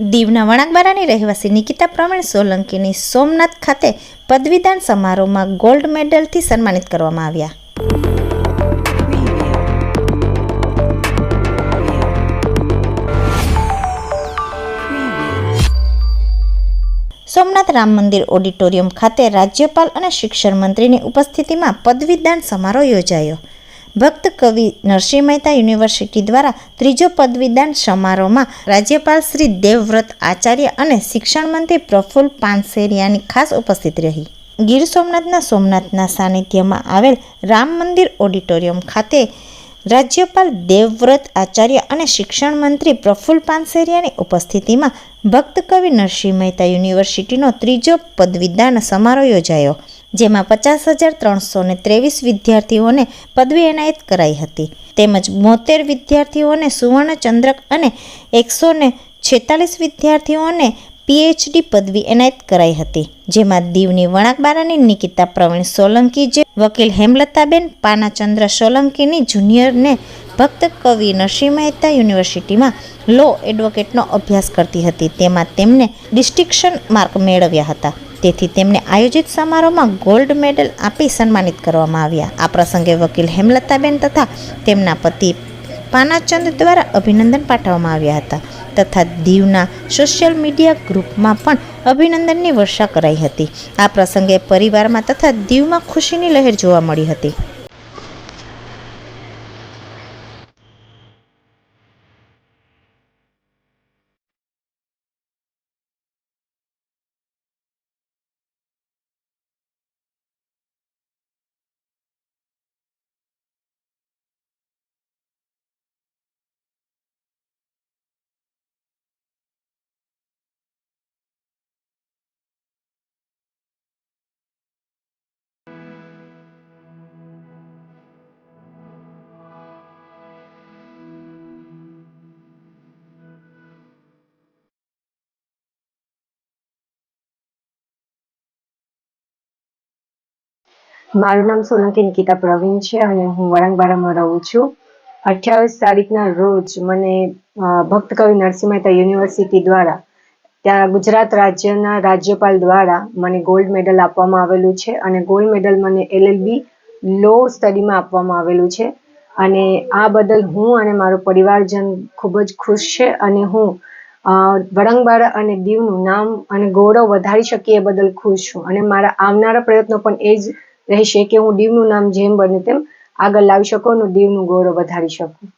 દીવના વણાકબારાની રહેવાસી નિકિતા પ્રવીણ સોલંકીની સોમનાથ ખાતે પદવીદાન સમારોહમાં ગોલ્ડ મેડલથી સન્માનિત કરવામાં આવ્યા. સોમનાથ રામ મંદિર ઓડિટોરિયમ ખાતે રાજ્યપાલ અને શિક્ષણ મંત્રીની ઉપસ્થિતિમાં પદવીદાન સમારોહ યોજાયો. ભક્ત કવિ નરસિંહ મહેતા યુનિવર્સિટી દ્વારા ત્રીજો પદવીદાન સમારોહમાં રાજ્યપાલ શ્રી દેવવ્રત આચાર્ય અને શિક્ષણ મંત્રી પ્રફુલ્લ પાનસેરિયાની ખાસ ઉપસ્થિત રહી. ગીર સોમનાથના સોમનાથના સાનિધ્યમાં આવેલ રામ મંદિર ઓડિટોરિયમ ખાતે રાજ્યપાલ દેવવ્રત આચાર્ય અને શિક્ષણ મંત્રી પ્રફુલ્લ પાનસેરિયાની ઉપસ્થિતિમાં ભક્ત કવિ નરસિંહ મહેતા યુનિવર્સિટીનો ત્રીજો પદવીદાન સમારોહ યોજાયો. જેમાં પચાસ હજાર ત્રણસો ને ત્રેવીસ વિદ્યાર્થીઓને પદવી એનાયત કરાઈ હતી. તેમજ બોતેર વિદ્યાર્થીઓને સુવર્ણચંદ્રક અને એકસો ને છેતાલીસ વિદ્યાર્થીઓને પીએચડી પદવી એનાયત કરાઈ હતી. જેમાં દીવની વણાકબારાની નિકિતા પ્રવીણ સોલંકી જે વકીલ હેમલતાબેન પાનાચંદ્ર સોલંકીની જુનિયરને ભક્ત કવિ નરસિંહ મહેતા યુનિવર્સિટીમાં લો એડવોકેટનો અભ્યાસ કરતી હતી. તેમાં તેમને ડિસ્ટિંક્શન માર્ક મેળવ્યા હતા. તેથી તેમને આયોજિત સમારોહમાં ગોલ્ડ મેડલ આપી સન્માનિત કરવામાં આવ્યા. આ પ્રસંગે વકીલ હેમલતાબેન તથા તેમના પતિ પાનાચંદ દ્વારા અભિનંદન પાઠવવામાં આવ્યા હતા તથા દીવના સોશિયલ મીડિયા ગ્રુપમાં પણ અભિનંદનની વર્ષા કરાઈ હતી. આ પ્રસંગે પરિવારમાં તથા દીવમાં ખુશીની લહેર જોવા મળી હતી. મારું નામ સોલંકી નિકિતા પ્રવીણ છે અને હું વળંગબારામાં રહું છું. અઠ્યાવીસ તારીખના રોજ મને ભક્ત કવિ નરસિંહ મહેતા યુનિવર્સિટી દ્વારા, ત્યાં ગુજરાત રાજ્યના રાજ્યપાલ દ્વારા મને ગોલ્ડ મેડલ આપવામાં આવેલું છે અને ગોલ્ડ મેડલ મને એલએલબી લો સ્ટડીમાં આપવામાં આવેલું છે. અને આ બદલ હું અને મારો પરિવારજન ખૂબ જ ખુશ છે અને હું વળંગબારા અને દીવનું નામ અને ગૌરવ વધારી શકીએ એ બદલ ખુશ છું. અને મારા આવનારા પ્રયત્નો પણ એ જ રહેશે કે હું દીવનું નામ જેમ બને તેમ આગળ લાવી શકું અને દીવનું ગૌરવ વધારી શકું.